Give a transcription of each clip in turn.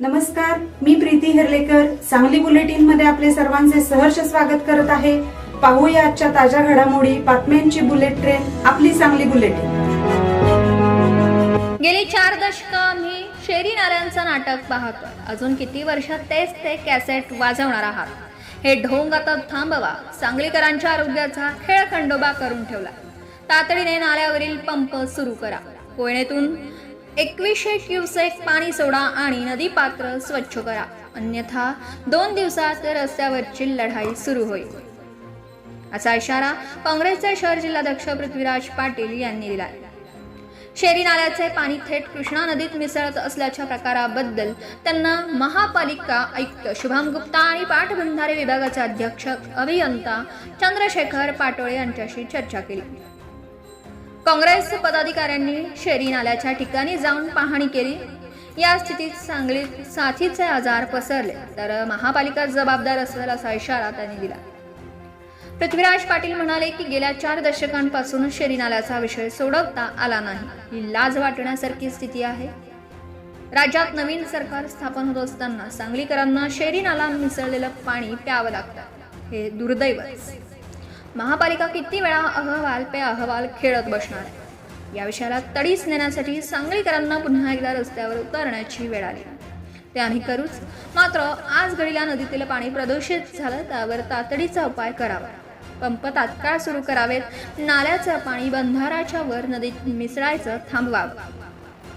नमस्कार मी प्रीती हिरलेकर. सांगली बुलेटिनमध्ये आपले सर्वांचे सहर्ष स्वागत करत आहे. पाहूया आजच्या ताज्या घडामोडी बातम्यांची बुलेट ट्रेन आपली सांगली बुलेटिन. गेली चार दशक आम्ही शेरी नाऱ्यांचं नाटक पाहतो अजून किती वर्षात तेच ते कॅसेट वाजवणार आहात? हे ढोंग आता थांबवा. सांगलीकरांच्या आरोग्याचा खेळ खंडोबा करून ठेवला. तातडीने नाल्यावरील पंप सुरू करा. कोयनेतून एकवीसशे क्युसेक पाणी सोडा आणि नदी पात्र स्वच्छ करा. अन्यथा दोन दिवसात रस्त्यावरची लढाई सुरू होईल. असा इशारा काँग्रेसचे शहर जिल्हाध्यक्ष पृथ्वीराज पाटील यांनी दिला शेरी नाल्याचे पाणी थेट कृष्णा नदीत मिसळत असल्याच्या प्रकाराबद्दल त्यांना महापालिका आयुक्त शुभम गुप्ता आणि पाटबंधारे विभागाचे अध्यक्ष अभियंता चंद्रशेखर पाटोळे यांच्याशी चर्चा केली. काँग्रेस पदाधिकाऱ्यांनी शेरी नाल्याच्या ठिकाणी जाऊन पाहणी केली. या स्थितीत सांगलीत साथीचे आजार पसरले तर महापालिका जबाबदार असेल असा इशारा त्यांनी दिला. पृथ्वीराज पाटील म्हणाले की गेल्या चार दशकांपासून शेरी नाल्याचा विषय सोडवता आला नाही. ही लाज वाटण्यासारखी स्थिती आहे. राज्यात नवीन सरकार स्थापन होत असताना सांगलीकरांना शेरी नाला मिसळलेलं पाणी प्यावं लागतं. हे दुर्दैवच. महापालिका किती वेळा अहवाल पे अहवाल खेळत बसणार? आहे या विषयाला तडीस नेण्यासाठी सांगलीकरांना पुन्हा एकदा रस्त्यावर उतरण्याची वेळ आली. ते आम्ही करूच. मात्र आज घडीला नदीतील पाणी प्रदूषित झालं त्यावर तातडीचा उपाय करावा. पंप तात्काळ सुरू करावेत. नाल्याचं पाणी बंधाराच्या वर नदीत मिसळायचं थांबवावं.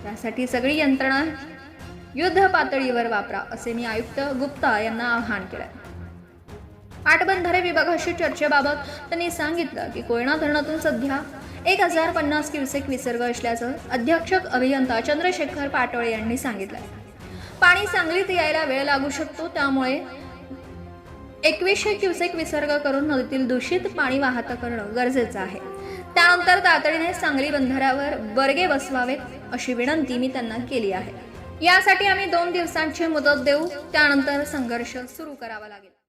त्यासाठी सगळी यंत्रणा युद्ध पातळीवर वापरा असे मी आयुक्त गुप्ता यांना आवाहन केलं पाटबंधारे विभागाशी चर्चेबाबत त्यांनी सांगितलं की कोयना धरणातून सध्या एक हजार पन्नास क्युसेक विसर्ग असल्याचं अध्यक्षक अभियंता चंद्रशेखर पाटोळे यांनी सांगितलं पाणी सांगलीत यायला वेळ लागू शकतो त्यामुळे एकवीसशे क्युसेक विसर्ग करून नदीतील दूषित पाणी वाहत करणं गरजेचं आहे. त्यानंतर तातडीने सांगली बंधाऱ्यावर बर्गे बसवावेत अशी विनंती मी त्यांना केली आहे. यासाठी आम्ही दोन दिवसांची मुदत देऊ त्यानंतर संघर्ष सुरू करावा लागेल.